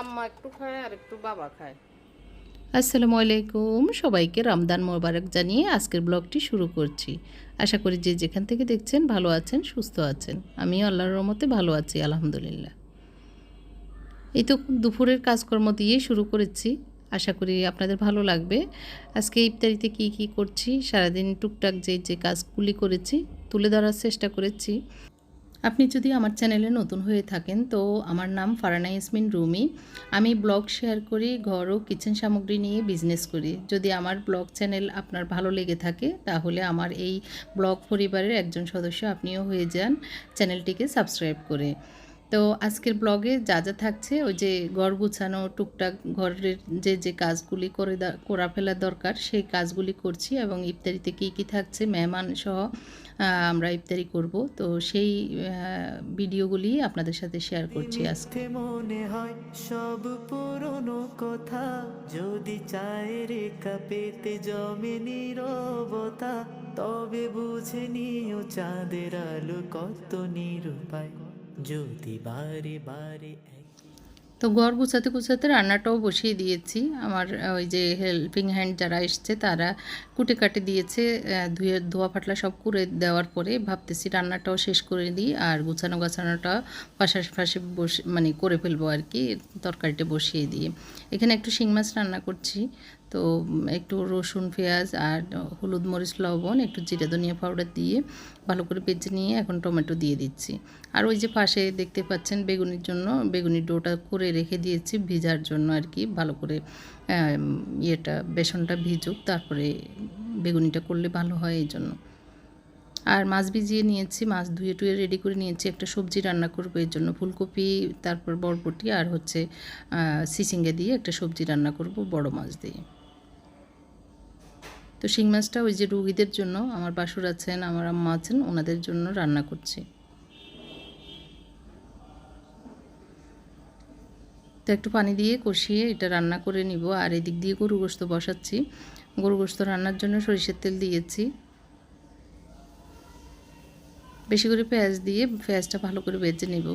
আম্মা একটু খায় আর একটু বাবা খায়। আসসালামু আলাইকুম। সবাইকে রমদান মোবারক জানিয়ে আজকের ব্লগটি শুরু করছি। আশা করি যে যেখান থেকে দেখছেন ভালো আছেন, সুস্থ আছেন। আমিও আল্লাহর রহমতে ভালো আছি, আলহামদুলিল্লাহ। এই তো দুপুরের কাজকর্ম দিয়ে শুরু করেছি। আশা করি আপনাদের ভালো লাগবে। আজকে ইফতারিতে কি কি করছি, সারাদিন টুকটাক যে যে কাজগুলি করেছি, তুলে ধরার চেষ্টা করেছি। আপনি যদি আমার চ্যানেলে নতুন হয়ে থাকেন, তো আমার নাম ফারানা ইয়াসমিন রুমি। আমি ব্লগ শেয়ার করি ঘর ও কিচেন সামগ্রী নিয়ে বিজনেস করি। যদি আমার ব্লগ চ্যানেল আপনার ভালো লেগে থাকে, তাহলে আমার এই ব্লগ পরিবারের একজন সদস্য আপনিও হয়ে যান চ্যানেলটিকে সাবস্ক্রাইব করে। তো আজকের ব্লগে যা যা থাকছে ওই যে ঘর গুছানো টুকটাক ঘরের যে যে কাজগুলি করে করা ফেলা দরকার সেই কাজগুলি করছি এবং ইফতারিতে কী কী থাকছে মেহমান সহ আমরা ইফতারি করব। তো সেই ভিডিওগুলি আপনাদের সাথে শেয়ার করছি আজকে। মনে হয় সব পুরনো কথা যদি চায়ের কাপেতে জমে নীরবতা তবে বুঝে নিও চাঁদের আলো কত নিরূপায়। তো ঘর গুছাতে গুছাতে রান্নাটাও বসিয়ে দিয়েছি। আমার ওই যে হেল্পিং হ্যান্ড যারা এসছে, তারা কুটে কাটে দিয়েছে ধুয়ে, ধোয়া ফাটলা সব করে দেওয়ার পরে ভাবতেছি রান্নাটাও শেষ করে দিই, আর গুছানো গাছানোটা পাশাপাশি বসে মানে করে ফেলব আর কি, তরকারিটা বসিয়ে দিয়ে। এখানে একটু শিং মাছ রান্না করছি। তো একটু রসুন, পেঁয়াজ আর হলুদ মরিচ, লবণ, একটু জিরে, ধনিয়া পাউডার দিয়ে ভালো করে বেজে নিয়ে এখন টমেটো দিয়ে দিচ্ছি। আর ওই যে পাশে দেখতে পাচ্ছেন বেগুনির জন্য, বেগুনির ডোটা করে রেখে দিয়েছি ভিজার জন্য আর কি। ভালো করে ইয়েটা, বেসনটা ভিজুক, তারপরে বেগুনিটা করলে ভালো হয় এই জন্য। আর মাছ ভিজিয়ে নিয়েছি, মাছ ধুয়ে টুয়ে রেডি করে নিয়েছি। একটা সবজি রান্না করব এর জন্য, ফুলকপি, তারপর বরবটি আর হচ্ছে সিসিঙ্গে দিয়ে একটা সবজি রান্না করব বড় মাছ দিয়ে। তো শিং মাছটা ওই যে রুগীদের জন্য আমার বাসুর আছেন, আমার আম্মা আছেন, ওনাদের জন্য রান্না করছি। তো একটু পানি দিয়ে কষিয়ে এটা রান্না করে নিব, আর এদিক দিয়ে গরু গোস্ত বসাচ্ছি। গরু গোস্ত রান্নার জন্য সরিষার তেল দিয়েছি। বেশি করে পেঁয়াজ দিয়ে পেঁয়াজটা ভালো করে বেজে নেব।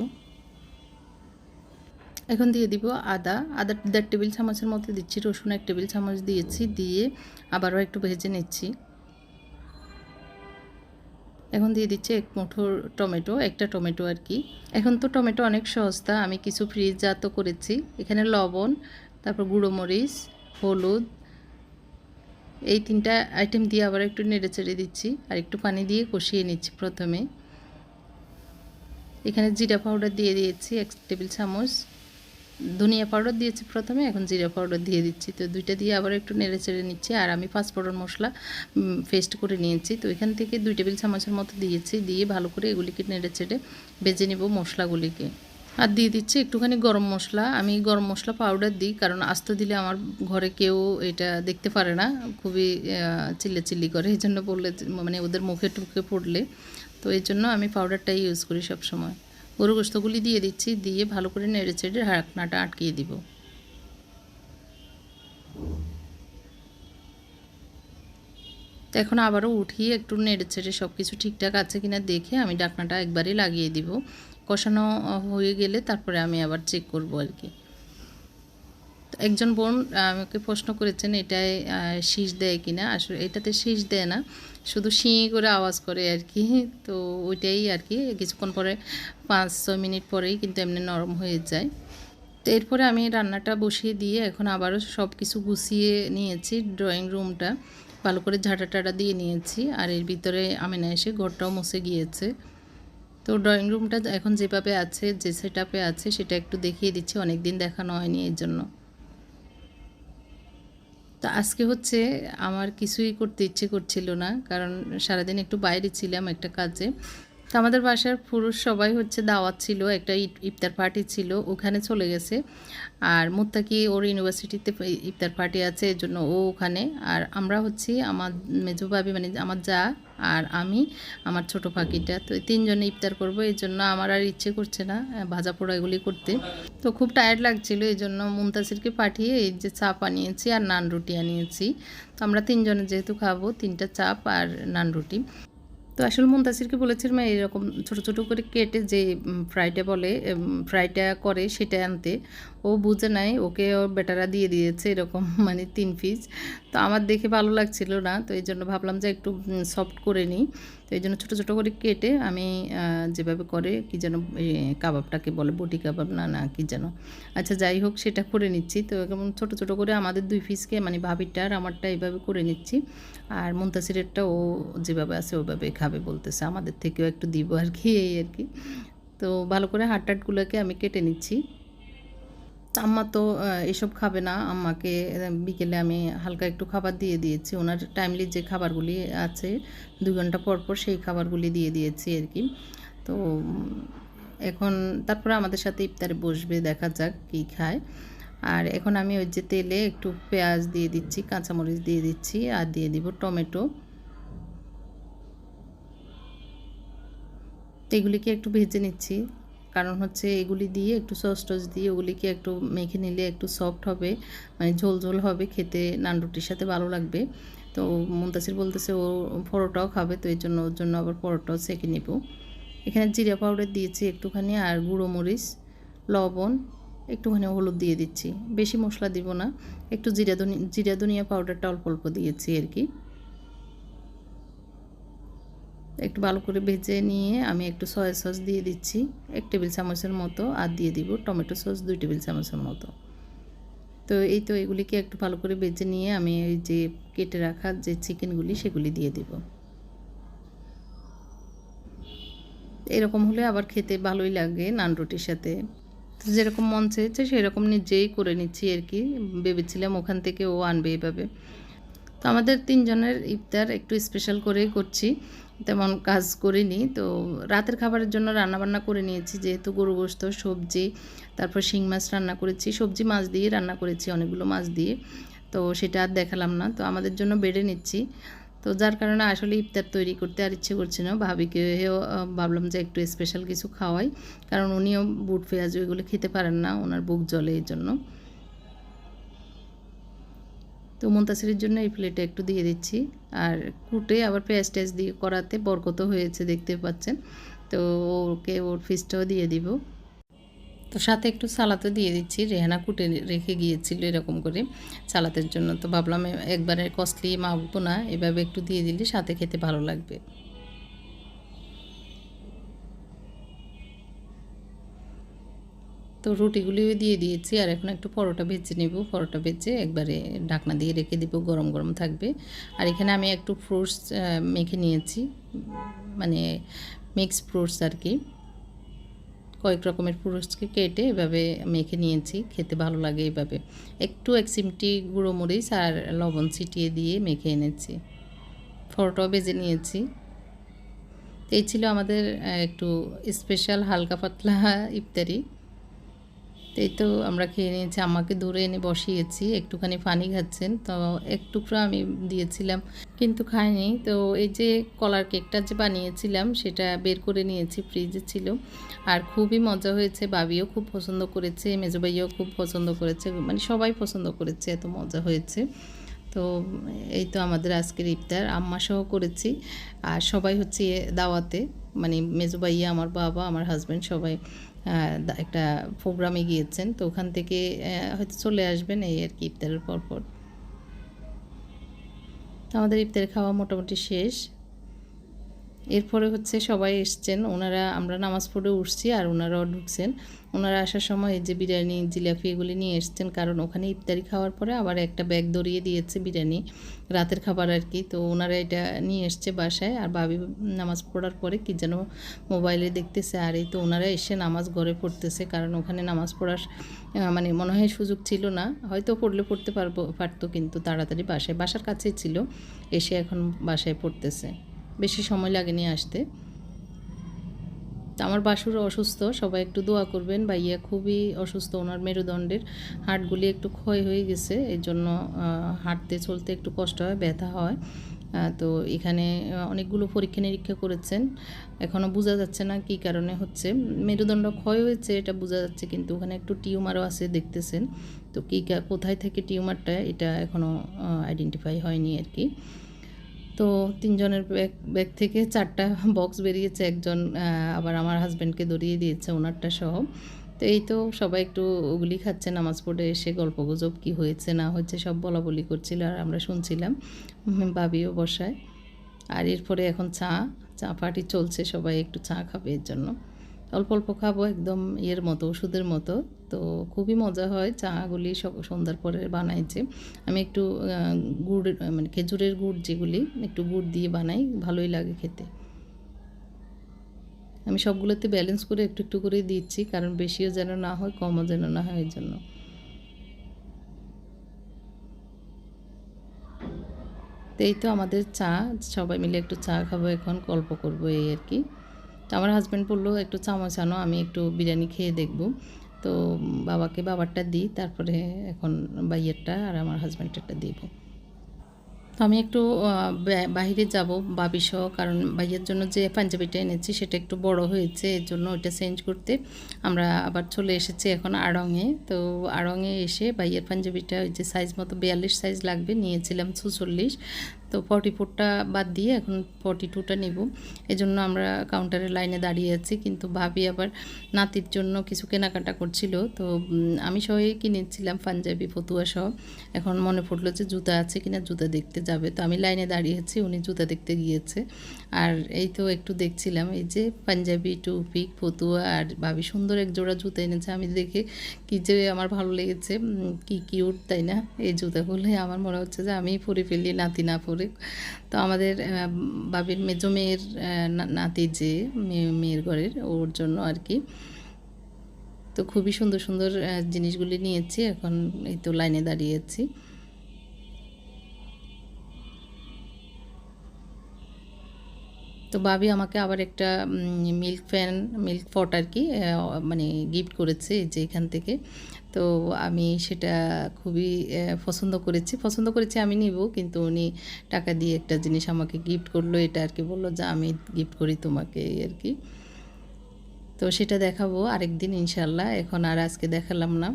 এখন দিয়ে দিব আদা। আদা দেড় টেবিল চামচের মতো দিচ্ছি, রসুন এক টেবিল চামচ দিয়েছি, দিয়ে আবারও একটু ভেজে নিচ্ছি। এখন দিয়ে দিচ্ছি এক মুঠো টমেটো, একটা টমেটো আর কি। এখন তো টমেটো অনেক সস্তা, আমি কিছু ফ্রিজজাত করেছি। এখানে লবণ, তারপর গুঁড়ো মরিচ, হলুদ, এই তিনটা আইটেম দিয়ে আবার একটু নেড়ে চেড়ে দিচ্ছি আর একটু পানি দিয়ে কষিয়ে নিচ্ছি প্রথমে। এখানে জিরা পাউডার দিয়ে দিয়েছি এক টেবিল চামচ। ধনিয়া পাউডার দিয়েছি প্রথমে, এখন জিরা পাউডার দিয়ে দিচ্ছি। তো দুইটা দিয়ে আবার একটু নেড়ে চেড়ে নিচ্ছি। আর আমি পাঁচফোড়ন মশলা পেস্ট করে নিয়েছি। তো এখান থেকে দুই টেবিল চামচের মতো দিয়েছি। দিয়ে ভালো করে এগুলিকে নেড়ে চেড়ে বেজে নেব মশলাগুলিকে। আর দিয়ে দিচ্ছি একটুখানি গরম মশলা। আমি গরম মশলা পাউডার দিই, কারণ আস্ত দিলে আমার ঘরে কেউ এটা দেখতে পারে না। খুবই চিল্লে চিল্লি করে। এই জন্য বললে মানে ওদের মুখে টুকে পড়লে। তো এই জন্য আমি পাউডারটাই ইউজ করি সব সময় গরু গোস্তগুলি দিয়ে দিচ্ছি, দিয়ে ভালো করে নেড়ে চেড়ে ঢাকনাটা আটকিয়ে দিব। তো এখন আবারও উঠিয়ে একটু নেড়ে চেড়ে সব কিছু ঠিকঠাক আছে কিনা দেখে আমি ঢাকনাটা একবারই লাগিয়ে দিব। কষানো হয়ে গেলে তারপরে আমি আবার চেক করব আর কি। একজন বোন আমাকে প্রশ্ন করেছেন, এটায় শীষ দেয় কিনা আসলে এটাতে শীষ দেয় না, শুধু শিঁ করে আওয়াজ করে আর কি। তো ওইটাই আর কি, কিছুক্ষণ পরে পাঁচ ছয় মিনিট পরেই কিন্তু এমনি নরম হয়ে যায়। তো এরপরে আমি রান্নাটা বসিয়ে দিয়ে এখন আবারও সব কিছু গুছিয়ে নিয়েছি, ড্রয়িং রুমটা। ভালো করে ঝাঁটা টাটা দিয়ে নিয়েছি, আর এর ভিতরে আমিনা এসে ঘরটাও মুছে গিয়েছে। তো ড্রয়িং রুমটা এখন যেভাবে আছে, যে সেট আছে, সেটা একটু দেখিয়ে দিচ্ছি অনেক দিন দেখানো হয়নি এর জন্য। তো আজকে হচ্ছে আমার কিছুই করতে ইচ্ছে করছিল না, কারণ সারাদিন একটু বাইরে ছিলাম একটা কাজে। তো আমাদের বাসার পুরুষ সবাই হচ্ছে দাওয়াত ছিল, একটা ইফতার পার্টি ছিল, ওখানে চলে গেছে। আর মুত্তাকি ওর ইউনিভার্সিটিতে ইফতার পার্টি আছে, এর জন্য ও ওখানে। আর আমরা হচ্ছি আমার মেজো মানে আমার যা আর আমি, আমার ছোট পাখিটা তো তিনজনে ইফতার করব এই জন্য আমার আর ইচ্ছে করছে না ভাজা পোড়া এগুলি করতে। তো খুব টায়ার্ড লাগছিল এই জন্য মুমতাসিরকে পাঠিয়ে এই যে চাপ আনিয়েছি আর নান রুটি আনিয়েছি। তো আমরা তিনজনে যেহেতু খাব, তিনটা চাপ আর নান রুটি। তো আসলে মুন্তাসিরকে বলেছিলাম এরকম ছোট ছোট করে কেটে যে ফ্রাইটা বলে ফ্রাইটা করে সেটা আনতে, ও বুঝে নাই, ওকে ও বেটারা দিয়ে দিয়েছে এরকম মানে তিন পিস তো আমার দেখে ভালো লাগছিল না, তো এই জন্য ভাবলাম যে একটু সফট করে নিই। এই জন্য ছোটো ছোটো করে কেটে আমি যেভাবে করে কি যেন কাবাবটাকে বলে বটি কাবাব না না কি যেন। আচ্ছা যাই হোক, সেটা করে নিচ্ছি। তো এরকম ছোটো ছোটো করে আমাদের দুই পিসকে মানে ভাবিরটা আর আমারটা এইভাবে করে নিচ্ছি। আর মুন্তাসিরেরটা ও যেভাবে আছে ওইভাবে খাবে বলতেছে। আমাদের থেকেও একটু দিব আর কি, এই আর কি। তো ভালো করে হাট টাটগুলোকে আমি কেটে নিচ্ছি। আম্মা তো এসব খাবে না। আম্মাকে বিকেলে আমি হালকা একটু খাবার দিয়ে দিয়েছি। ওনার টাইমলি যে খাবারগুলি আছে, দু ঘণ্টা পর পর সেই খাবারগুলি দিয়ে দিয়েছি আর কি। তো, এখন তারপরে আমাদের সাথে ইফতারে বসবে, দেখা যাক কী খায়। আর এখন আমি ওই যে তেলে একটু পেঁয়াজ দিয়ে দিচ্ছি, কাঁচামরিচ দিয়ে দিচ্ছি, আর দিয়ে দিব টমেটো। এগুলিকে একটু ভেজে নিচ্ছি। কারণ হচ্ছে এগুলি দিয়ে একটু সস টস দিয়ে ওগুলিকে একটু মেখে নিলে একটু সফট হবে মানে ঝোল ঝোল হবে, খেতে নান রুটির সাথে ভালো লাগবে। তো মুন্তাসির বলতেছে ও পরোটাও খাবে, তো এই জন্য ওর জন্য আবার পরোটাও সেঁকে নেব। এখানে জিরা পাউডার দিয়েছি একটুখানি আর গুঁড়ো মরিচ, লবণ, একটুখানি হলুদ দিয়ে দিচ্ছি। বেশি মশলা দিব না, একটু জিরা ধনি, জিরা ধনিয়া পাউডারটা অল্প অল্প দিয়েছি আর কি। একটু ভালো করে ভেজে নিয়ে আমি একটু সয়া সস দিয়ে দিচ্ছি। এক টেবিল চামচের মতো আর দিয়ে দিব টমেটো সস দুই টেবিল চামচের মতো। তো এই তো এগুলিকে একটু ভালো করে ভেজে নিয়ে আমি ওই যে কেটে রাখা যে চিকেনগুলি সেগুলি দিয়ে দিব। এরকম হলে আবার খেতে ভালোই লাগে নান রুটির সাথে। তো যেরকম মন চেয়েছে সেরকম নিজেই করে নিচ্ছি আর কি। ভেবেছিলাম ওখান থেকে ও আনবে এভাবে। তো আমাদের তিনজনের ইফতার একটু স্পেশাল করেই করছি। তেমন কাজ করিনি। তো রাতের খাবারের জন্য রান্নাবান্না করে নিয়েছি, যেহেতু গরু গোস্ত, সবজি, তারপর শিং মাছ রান্না করেছি, সবজি মাছ দিয়ে রান্না করেছি, অনেকগুলো মাছ দিয়ে। তো সেটা আর দেখালাম না। তো আমাদের জন্য বেড়ে নিচ্ছি। তো যার কারণে আসলে ইফতার তৈরি করতে আর ইচ্ছে করছে না। ভাবিকেও ভাবলাম যে একটু স্পেশাল কিছু খাওয়াই। কারণ উনিও বুট পেঁয়াজ ওইগুলো খেতে পারেন না, ওনার বুক জলে এই জন্য তো মুন্তাসিরের জন্য এই প্লেটে একটু দিয়ে দিচ্ছি। আর কুটে আবার পেঁয়াজ টেস দিয়ে করাতে বরকত হয়েছে, দেখতে পাচ্ছেন। তো ওকে ওর ফিসটাও দিয়ে দিব। তো সাথে একটু সালাদও দিয়ে দিচ্ছি। রেহানা কুটে রেখে গিয়েছিল এরকম করে সালাতের জন্য। তো ভাবলাম একবারে কস্টলি মাখবো না, এভাবে একটু দিয়ে দিলে সাথে খেতে ভালো লাগবে। তো রুটিগুলিও দিয়ে দিয়েছি আর এখন একটু পরোটা ভেজে নেব। পরোটা ভেজে একবারে ঢাকনা দিয়ে রেখে দিব, গরম গরম থাকবে। আর এখানে আমি একটু ফ্রুটস মেখে নিয়েছি মানে মিক্স ফ্রুটস আর কি। কয়েক রকমের ফ্রুটসকে কেটে এভাবে মেখে নিয়েছি, খেতে ভালো লাগে এভাবে। একটু এক চিমটি গুঁড়ো মরিচ আর লবণ ছিটিয়ে দিয়ে মেখে এনেছি। পরোটাও ভেজে নিয়েছি। এই ছিল আমাদের একটু স্পেশাল হালকা পাতলা ইফতারি। তো এই তো আমরা খেয়ে নিয়েছি আমাকে দূরে এনে বসিয়েছি, একটুখানি পানি খাচ্ছেন, তো এক টুকরো আমি দিয়েছিলাম, কিন্তু খাইনি। তো এই যে কলার কেকটা যে বানিয়েছিলাম, সেটা বের করে নিয়েছি, ফ্রিজে ছিল। আর খুবই মজা হয়েছে, বাবিও খুব পছন্দ করেছে, মেজো ভাইও খুব পছন্দ করেছে মানে সবাই পছন্দ করেছে, এত মজা হয়েছে। তো এই তো আমাদের আজকের ইফতার আম্মা সহ করেছি। আর সবাই হচ্ছে দাওয়াতে মানে মেজো ভাইয়া, আমার বাবা, আমার হাজব্যান্ড সবাই একটা প্রোগ্রামে গিয়েছেন, তো ওখান থেকে হয়তো চলে আসবেন এই আর কি ইফতারের পরপর। তো আমাদের ইফতার খাওয়া মোটামুটি শেষ। এরপরে হচ্ছে সবাই এসছেন। ওনারা, আমরা নামাজ পড়ে উঠছি আর ওনারাও ঢুকছেন। ওনারা আসার সময় যে বিরিয়ানি, জিলাপি এগুলি নিয়ে এসছেন। কারণ ওখানে ইফতারি খাওয়ার পরে আবার একটা ব্যাগ ধরিয়ে দিয়েছে বিরিয়ানি রাতের খাবার আর কি। তো ওনারা এটা নিয়ে এসছে বাসায় আর ভাবি নামাজ পড়ার পরে কি যেন মোবাইলে দেখতেছে। আর এই তো ওনারা এসে নামাজ ঘরে পড়তেছে। কারণ ওখানে নামাজ পড়ার মানে মনে হয় সুযোগ ছিল না। হয়তো পড়লে পড়তে পারব, পারতো, কিন্তু তাড়াতাড়ি বাসায়, বাসার কাছেই ছিল। এসে এখন বাসায় পড়তেছে। বেশি সময় লাগেনি আসতে। আমার বাসুর অসুস্থ, সবাই একটু দোয়া করবেন। ভাইয়া খুবই অসুস্থ, ওনার মেরুদণ্ডের হাটগুলি একটু ক্ষয় হয়ে গেছে এই জন্য হাঁটতে চলতে একটু কষ্ট হয়, ব্যথা হয়। তো এখানে অনেকগুলো পরীক্ষা নিরীক্ষা করেছেন। এখনও বোঝা যাচ্ছে না কী কারণে হচ্ছে। মেরুদণ্ড ক্ষয় হয়েছে, এটা বোঝা যাচ্ছে, কিন্তু ওখানে একটু টিউমারও আছে দেখতেছেন। তো কী কোথায় থেকে টিউমারটা, এটা এখনও আইডেন্টিফাই হয়নি আর কি। তো তিনজনের ব্যাগ ব্যাগ থেকে চারটা বক্স বেরিয়েছে, একজন আবার আমার হাজব্যান্ডকে ধরিয়ে দিয়েছে, ওনারটা সহ। তো এই তো সবাই একটু ওগুলি খাচ্ছে, নামাজ পড়ে এসে গল্প গুজব কী হয়েছে, না হয়েছে সব বলা বলি করছিল আর আমরা শুনছিলাম বাবিও বসায়। আর এরপরে এখন চা চা পার্টি চলছে, সবাই একটু চা খাবে এর জন্য। অল্প অল্প খাব একদম ইয়ের মতো, ওষুধের মতো। তো খুবই মজা হয়, চাগুলি সব সন্ধ্যার পরে বানাইছে। আমি একটু গুড় মানে খেজুরের গুড় যেগুলি, একটু গুড় দিয়ে বানাই, ভালোই লাগে খেতে। আমি সবগুলোতে ব্যালেন্স করে একটু একটু করে দিচ্ছি, কারণ বেশিও যেন না হয়, কমও যেন না হয় এর জন্য। তো এই তো আমাদের চা, সবাই মিলে একটু চা খাব এখন, গল্প করব এই আর কি। তো আমার হাজব্যান্ড বলল একটু চামচ আনো আমি একটু বিরিয়ানি খেয়ে দেখব। তো বাবাকে বাবারটা দিই তারপরে এখন বাইয়েরটা আর আমার হাজব্যান্ডেরটা দিব। তো আমি একটু আহ, বা- বাইরে যাব বাবি সহ কারণ ভাইয়ের জন্য যে পাঞ্জাবিটা এনেছি সেটা একটু বড় হয়েছে এর জন্য ওইটা চেঞ্জ করতে আমরা আবার চলে এসেছি এখন আড়ংয়ে। তো আড়ংয়ে এসে ভাইয়ের পাঞ্জাবিটা ওই যে সাইজ মতো বিয়াল্লিশ সাইজ লাগবে নিয়েছিলাম ছুচল্লিশ। তো ফর্টি ফোরটা বাদ দিয়ে এখন ফর্টি টুটা নেব। এই জন্য আমরা কাউন্টারের লাইনে দাঁড়িয়ে আছি, কিন্তু ভাবি আবার নাতির জন্য কিছু কেনাকাটা করছিল। তো আমি সবাই কিনেছিলাম পাঞ্জাবি, ফতুয়া সহ। এখন মনে পড়ল যে জুতা আছে কিনা জুতা দেখতে যাবে। তো আমি লাইনে দাঁড়িয়েছি উনি জুতা দেখতে গিয়েছে। আর এই তো একটু দেখছিলাম, এই যে পাঞ্জাবি, টুপি, ফতুয়া আর ভাবি সুন্দর এক জোড়া জুতা এনেছে। আমি দেখে কি যে আমার ভালো লেগেছে কি কিউট তাই না? এই জুতাগুলো আমার মনে হচ্ছে যে আমি পরে ফেলি, নাতি না পরে। তো আমাদের বাবির মেজো মেয়ের নাতি যে, মেয়ে- মেয়ের ঘরের, ওর জন্য আর কি। তো খুবই সুন্দর সুন্দর জিনিসগুলি নিয়েছি, এখন এই তো লাইনে দাঁড়িয়েছি তো ভাবি আমাকে আবার একটা মিল্ক ফ্যান, মিল্ক পট আর কি মানে গিফট করেছে যে এখান থেকে। তো আমি সেটা খুবই পছন্দ করেছি। পছন্দ করেছি আমি নিব, কিন্তু উনি টাকা দিয়ে একটা জিনিস আমাকে গিফট করল, এটা আর কি বলল যে আমি গিফট করি তোমাকে আর কি। তো সেটা দেখাবো আরেকদিন ইনশাল্লাহ এখন আর আজকে দেখালাম না।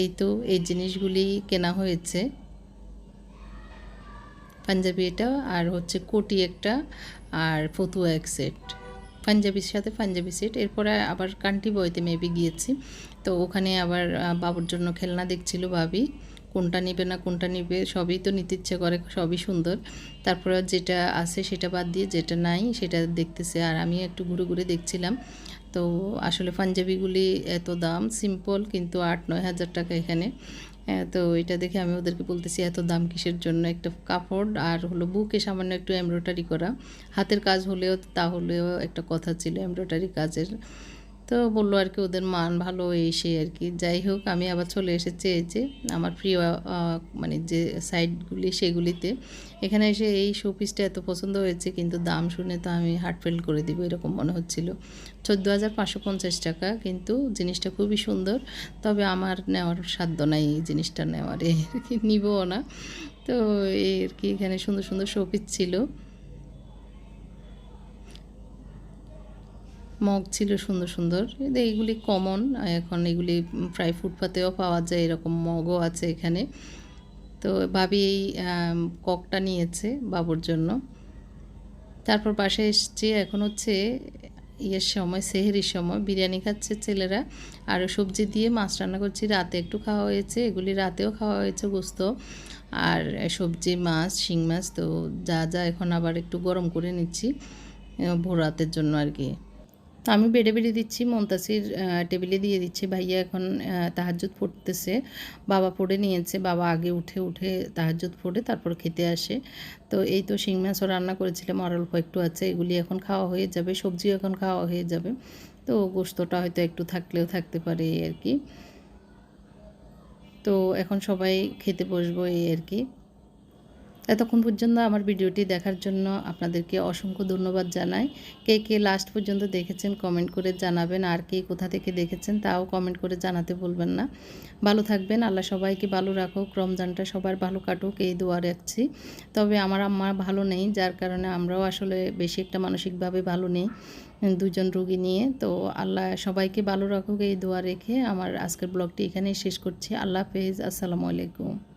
এই তো, এই জিনিসগুলি কেনা হয়েছে। পাঞ্জাবি এটা, আর হচ্ছে কোটি একটা, আর ফতুয়া এক সেট। পাঞ্জাবির সাথে পাঞ্জাবি সেট। এরপরে আবার কান্টি বইতে মেবি গিয়েছি। তো ওখানে আবার বাবুর জন্য খেলনা দেখছিল ভাবি। কোনটা নিবে না, কোনটা নিবে, সবই তো নিতে ইচ্ছে করে, সবই সুন্দর। তারপরে যেটা আছে সেটা বাদ দিয়ে, যেটা নাই সেটা দেখতেছে। আর আমি একটু ঘুরে ঘুরে দেখছিলাম। তো আসলে পাঞ্জাবিগুলি এত দাম সিম্পল কিন্তু আট নয় হাজার টাকা এখানে। তো এটা দেখে আমি ওদেরকে বলতেছি, এত দাম কিসের জন্য একটা কাপড়? আর হলো বুকে সামান্য একটু এমব্রয়ডারি করা। হাতের কাজ হলেও তাহলেও একটা কথা ছিল এমব্রয়ডারি কাজের। তো বলল আর কি ওদের মান ভালো এই সেই আর কি যাই হোক, আমি আবার চলে এসেছি এই যে আমার প্রিয় মানে যে সাইডগুলি সেগুলিতে। এখানে এসে এই শোপিসটা এত পছন্দ হয়েছে, কিন্তু দাম শুনে তো আমি হার্ট ফেল করে দিব, এরকম মনে হচ্ছিল। চোদ্দ হাজার পাঁচশো পঞ্চাশ টাকা, কিন্তু জিনিসটা খুবই সুন্দর। তবে আমার নেওয়ার সাধ্য নাই এই জিনিসটা নেওয়ার আর কি নিবও না। তো এই আর কি এখানে সুন্দর সুন্দর শোপিস ছিল। মগ ছিল সুন্দর সুন্দর। এইগুলি কমন এখন এগুলি প্রায় ফুটপাতেও পাওয়া যায়, এরকম মগও আছে এখানে। তো ভাবি এই ককটা নিয়েছে বাবুর জন্য। তারপর বাসায় এসছি, এখন হচ্ছে ইয়ের সময়, সেহেরির সময়। বিরিয়ানি খাচ্ছে ছেলেরা, আর সবজি দিয়ে মাছ রান্না করছি। রাতে একটু খাওয়া হয়েছে, এগুলি রাতেও খাওয়া হয়েছে গোস্ত। আর সবজি, মাছ, শিং মাছ, তো যা যা, এখন আবার একটু গরম করে নিচ্ছি ভোর রাতের জন্য আর কি। আমি বেড়ে বেড়ে দিচ্ছি মমতাসির টেবিলে দিয়ে দিচ্ছি, ভাইয়া এখন তাহাজুদ পড়তেছে, বাবা পড়ে নিয়েছে, বাবা আগে উঠে উঠে তাহাজুদ পড়ে, তারপর খেতে আসে। তো এই তো শিং মাছও রান্না করেছিলাম, আর অল্প একটু আছে, এগুলি এখন খাওয়া হয়ে যাবে, সবজিও এখন খাওয়া হয়ে যাবে। তো গোস্তটা হয়তো একটু থাকলেও থাকতে পারে আর কি। তো এখন সবাই খেতে বসবো এই আর কি। এতক্ষণ পর্যন্ত আমার ভিডিওটি দেখার জন্য আপনাদেরকে অসংখ্য ধন্যবাদ জানাই। কে কে লাস্ট পর্যন্ত দেখেছেন কমেন্ট করে জানাবেন, আর কে কোথা থেকে দেখেছেন তাও কমেন্ট করে জানাতে বলবেন না। ভালো থাকবেন, আল্লাহ সবাইকে ভালো রাখুক, রমজানটা সবার ভালো কাটুক, এই দোয়া রাখছি। তবে আমার আম্মা ভালো নেই, যার কারণে আমরাও আসলে বেশি একটা মানসিকভাবে ভালো নেই দুজন রুগী নিয়ে। তো আল্লাহ সবাইকে ভালো রাখুক, এই দোয়া রেখে আমার আজকের ব্লগটি এখানেই শেষ করছি। আল্লাহ হাফেজ, আসসালামু আলাইকুম।